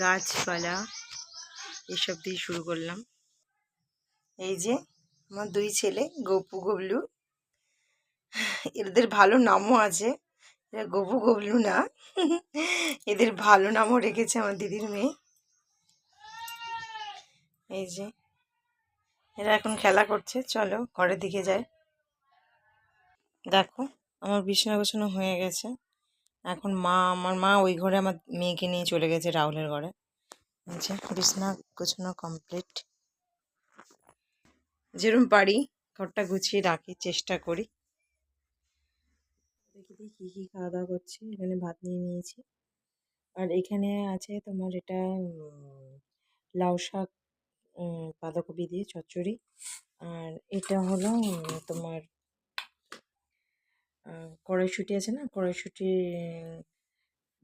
গাছপালা এসব দিয়ে শুরু করলাম। এই যে আমার দুই ছেলে, গপু, গবলু। এদের ভালো নামও আছে। এরা গপু, গবলু না। এদের ভালো নামও রেখেছে আমার দিদির মেয়ে। এই যে এরা এখন খেলা করছে। চলো ঘরের দিকে যায় দেখো, আমার বিছানা গোছানো হয়ে গেছে। এখন মা, আমার মা ওই ঘরে আমার মেয়েকে নিয়ে চলে গেছে রাহুলের ঘরে। যে বিছানা গোছানো কমপ্লিট যেরকম পারি, ঘরটা গুছিয়ে রাখি, চেষ্টা করি। দেখি কী কী খাওয়া দাওয়া করছি, এখানে ভাত নিয়ে নিয়েছি। আর এখানে আছে তোমার এটা লাউ শাক বাঁধাকপি দিয়ে চচ্চড়ি। আর এটা হলো তোমার কড়াইশুঁটি আছে না? কড়াইশুঁটির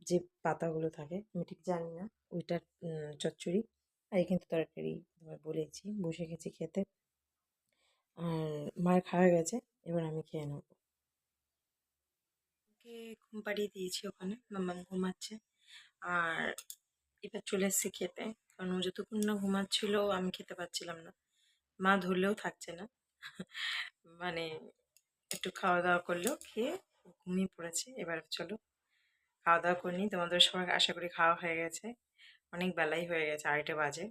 যে পাতাগুলো থাকে, আমি ঠিক জানি না। ওইটার চচ্চড়ি। আর কিন্তু তরকারি বলেছি, বসে গেছি খেতে। আর মায়ের খাওয়া গেছে, এবার আমি খেয়ে নেব। ঘুম পাড়িয়ে দিয়েছি ওখানে, মাম্মাম ঘুমাচ্ছে। আর এবার চলে এসেছি খেতে, কারণ ও যতক্ষণ না ঘুমাচ্ছিল, আমি খেতে পাচ্ছিলাম না। মা ধরলেও থাকছে না। মানে একটু খাওয়া দাওয়া করল খেয়ে ঘুমিয়ে পড়েছে। এবার চলো খাওয়া দাওয়া করিনি তোমাদের সবাই আশা করি খাওয়া হয়ে গেছে। অনেক বেলাই হয়ে গেছে, আড়াইটা বাজে।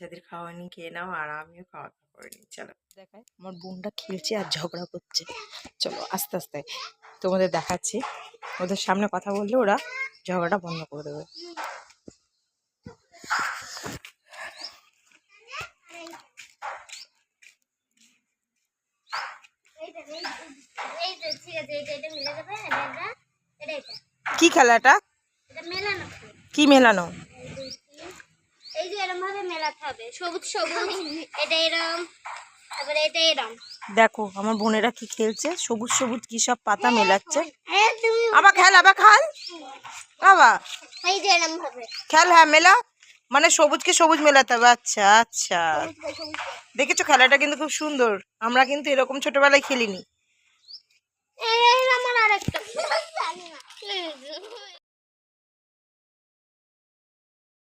যাদের খাওয়া হয়নি খেয়ে নাও আর আমিও খাওয়া দাওয়া করে নিই। চলো। দেখায় আমার বোনটা খেলছে আর ঝগড়া করছে। চলো, আস্তে আস্তে তোমাদের দেখাচ্ছি। ওদের সামনে কথা বললে ওরা ঝগড়াটা বন্ধ করে দেবে এইটা এই- এইটা ঠিক আছে এটা এটা মিলে যাবে এটা এটা এটা এটা কি খেলাটা এটা? কি মেলানো? এই দুই, তিন। এই যে এরম ভাবে মেলাতে হবে সবুজ সবুজ এটা এরম তারপরে এটা এরম। দেখো আমার বোনেরা কি খেলছে সবুজ সবুজ কি সব পাতা মেলাচ্ছে। হ্যাঁ আবার খেল আবার খাল। আবার খেল হ্যাঁ মেলা। মানে সবুজকে সবুজ মেলাতে হবে। আচ্ছা আচ্ছা। দেখেছ খেলাটা কিন্তু খুব সুন্দর। আমরা কিন্তু এরকম ছোটবেলায় খেলিনি। Eh, Era